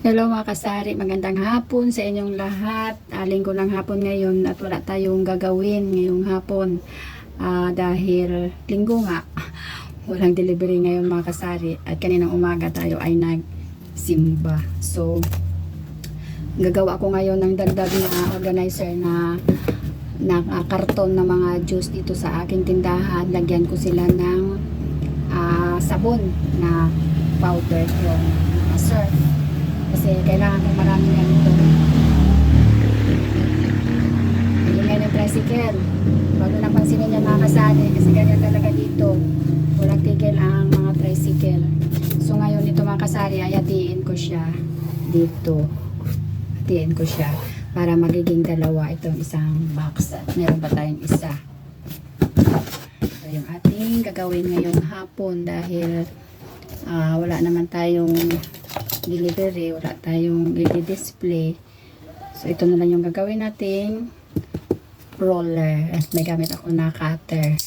Hello mga kasari, magandang hapon sa inyong lahat. Aling ko ng hapon ngayon at wala tayong gagawin ngayong hapon Ah, dahil linggo nga. Walang delivery ngayon mga kasari at kaninang umaga tayo ay nagsimba. So, gagawa ko ngayon ng dagdag na organizer na na ah, karton na mga juice dito sa aking tindahan. Lagyan ko sila ng ah, sabon na powder yung uh, surf kasi kailangan ko marami ganito. Ingay ng tricycle. Bago napansinin niya mga kasali kasi ganyan talaga dito. Walang tigil ang mga tricycle. So ngayon ito mga kasari ay hatiin ko siya dito. Hatiin ko siya para magiging dalawa itong isang box. At meron pa tayong isa. Ito yung ating gagawin ngayong hapon dahil ah, wala naman tayong delivery, wala tayong i-display. So, ito na lang yung gagawin nating roller. At may gamit ako na cutter.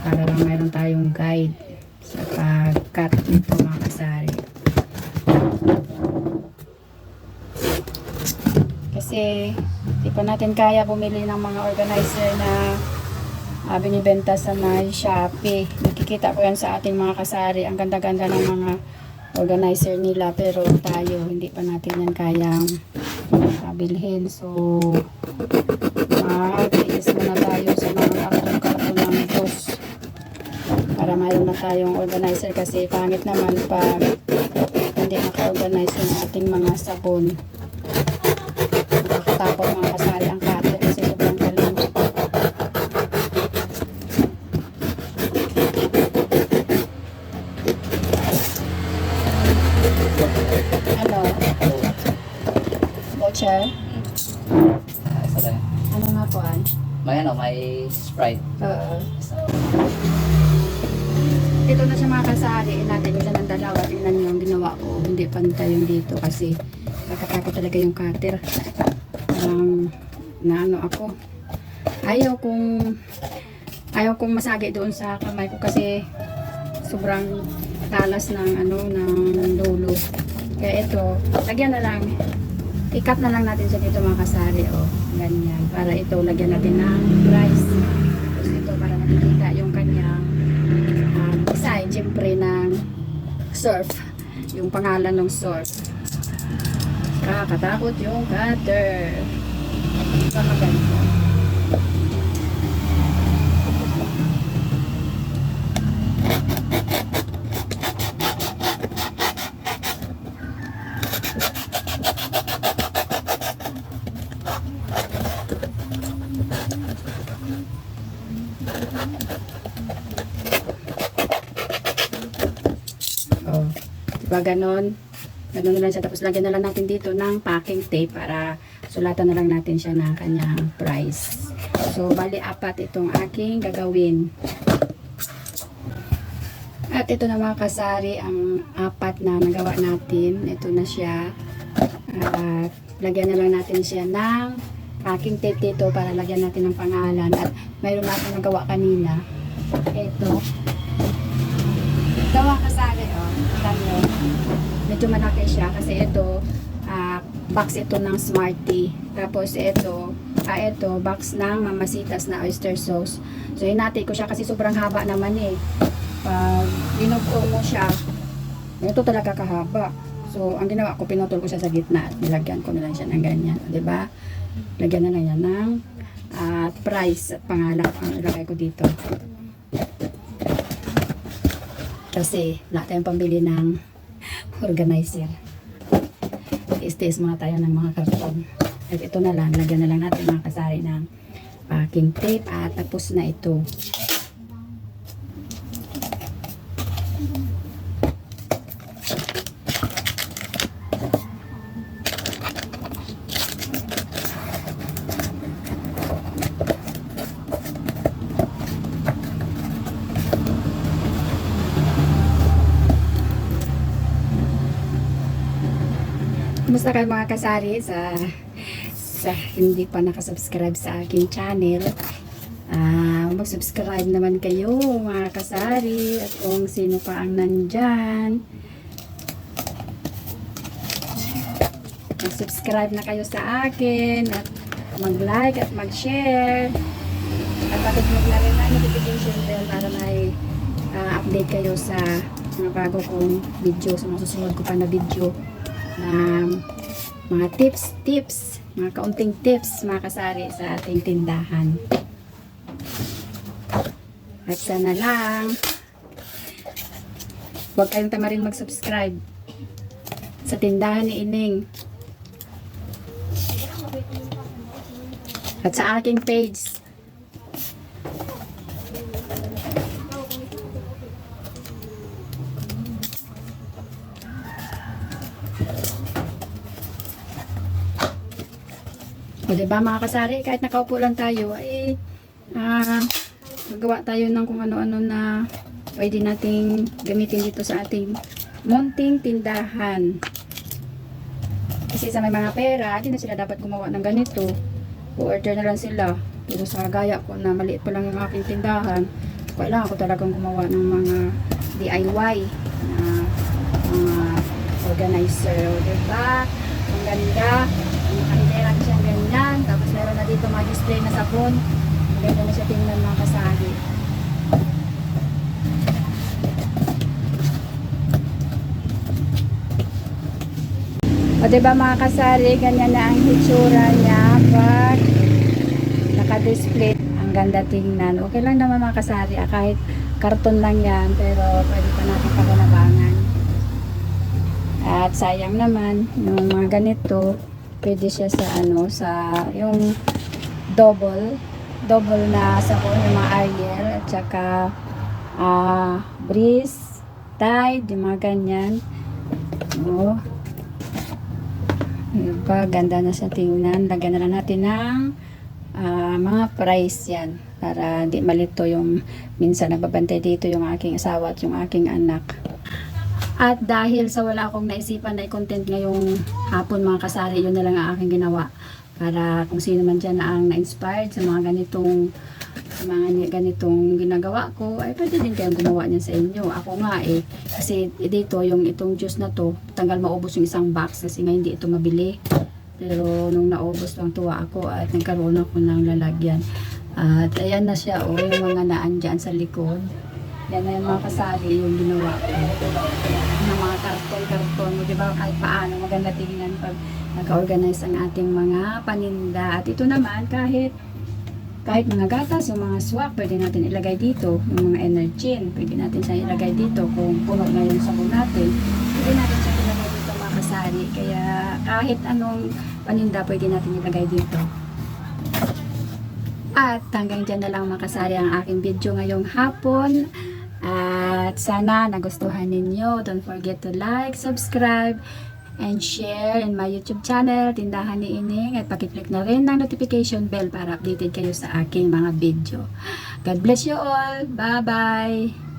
Para lang mayroon tayong guide sa pag-cut nito mga kasari. Kasi, di pa natin kaya bumili ng mga organizer na uh, binibenta sa may Shopee. Nakikita ko yan sa ating mga kasari. Ang ganda-ganda ng mga organizer nila. Pero tayo, hindi pa natin yan kayang uh. So, mag-iis muna tayo sa mga karton-karton ng boss. Para mayroon na tayong organizer kasi pangit naman pag hindi naka-organize yung ating mga sabon. Nakakatapos mga kasari ang cutter kasi sobrang galing. Ano? Voucher? Sa Ano nga po, An? May ano, may Sprite. Oo. Ito na siya mga kasari. Natin siya ng dalawa. Tingnan niyo yung ginawa ko. Hindi pantay yung dito kasi nakakatakot talaga yung cutter. Parang naano ako. Ayaw kong ayaw kong masagi doon sa kamay ko kasi sobrang talas ng ano ng dulo. Kaya ito, lagyan na lang. Ikat na lang natin siya dito mga kasari. O, ganyan. Para ito, lagyan natin ng rice. Tapos ito, para makikita yung kanyang um, design, siyempre, ng surf. Yung pangalan ng surf. Kakatakot yung cutter. Ito maganda. Oh, diba ganon? Ganon na lang siya. Tapos lagyan na lang natin dito ng packing tape para sulatan na lang natin siya ng kanyang price. So, bali apat itong aking gagawin. At ito na mga kasari, ang apat na nagawa natin. Ito na siya. At lagyan na lang natin siya ng packing tape dito para lagyan natin ng pangalan. At mayroon natin nagawa kanina. Ito. Gawa kasari, oh. Tignan nyo. Medyo malaki siya kasi ito, ah, box ito ng Smartie. Tapos ito, ah, ito, box ng mamasitas na oyster sauce. So, hinati ko siya kasi sobrang haba naman eh. Pag binugtong mo siya, ito talaga kahaba. So, ang ginawa ko, pinutol ko siya sa gitna at nilagyan ko na lang siya ng ganyan. O, diba? Lagyan na lang yan ng ah, price at pangalan ang ilagay ko dito. Kasi wala tayong pambili ng organizer. Tiis-tiis muna tayo ng mga karton. At ito na lang, lagyan na lang natin mga kasari ng packing tape at tapos na ito. Kumusta kayo mga kasari sa sa hindi pa nakasubscribe sa aking channel? Ah, mag-subscribe naman kayo mga kasari at kung sino pa ang nandyan. Mag-subscribe na kayo sa akin at mag-like at mag-share. At pakiclick na rin ang notification bell para may ah, update kayo sa mga bago kong video, sa mga susunod ko pa na video na mga tips, tips, mga kaunting tips mga kasari sa ating tindahan. At sana lang, huwag kayong tamarin mag-subscribe sa tindahan ni Ining. At sa aking page. O diba mga kasari, kahit nakaupo lang tayo, ay ah, magawa tayo ng kung ano-ano na pwede nating gamitin dito sa ating munting tindahan. Kasi sa may mga pera, hindi na sila dapat gumawa ng ganito. O-order na lang sila. Pero sa gaya ko na maliit pa lang yung aking tindahan, kailangan ko talagang gumawa ng mga DIY na mga organizer. O diba? Ang ganda. Ang kanilera siya ganyan. Tapos meron na dito mga display na sabon. Ang ganda na siya tingnan mga kasali. O diba mga kasari, ganyan na ang hitsura niya pag naka-display. Ang ganda tingnan. Okay lang naman mga kasari, ah, kahit karton lang yan, pero pwede pa natin pagalabangan. At sayang naman, yung mga ganito, pwede siya sa ano, sa yung double, double na sabon, yung mga Ariel, at saka ah breeze, tide, yung mga ganyan. Oh, Diba, ganda na sa tingnan. Lagyan na natin ng ah, mga price yan. Para di malito yung minsan nagbabantay dito yung aking asawa at yung aking anak. At dahil sa wala akong naisipan na i-content ngayong hapon mga kasari, yun na lang ang aking ginawa. Para kung sino man dyan na ang na-inspired sa mga ganitong sa mga ni- ganitong ginagawa ko, ay pwede din kayong gumawa niyan sa inyo. Ako nga eh, kasi dito, yung itong juice na to, tanggal maubos yung isang box kasi nga hindi ito mabili. Pero nung naubos lang tuwa ako at nagkaroon ako ng lalagyan. At ayan na siya, o yung mga naan dyan sa likod. Yan na yung mga kasali yung ginawa ko. Kahit paano maganda tingnan pag naka-organize ang ating mga paninda. At ito naman, kahit kahit mga gatas o mga swak, pwede natin ilagay dito. Yung mga energin, pwede natin siya ilagay dito. Kung puno na yung sabon natin, pwede natin siya ilagay dito mga kasari. Kaya kahit anong paninda, pwede natin ilagay dito. At hanggang dyan na lang mga kasari ang aking video ngayong hapon. At sana nagustuhan ninyo. Don't forget to like, subscribe, and share in my YouTube channel, Tindahan ni Ining, at pakiclick na rin ng notification bell para updated kayo sa aking mga video. God bless you all. Bye-bye!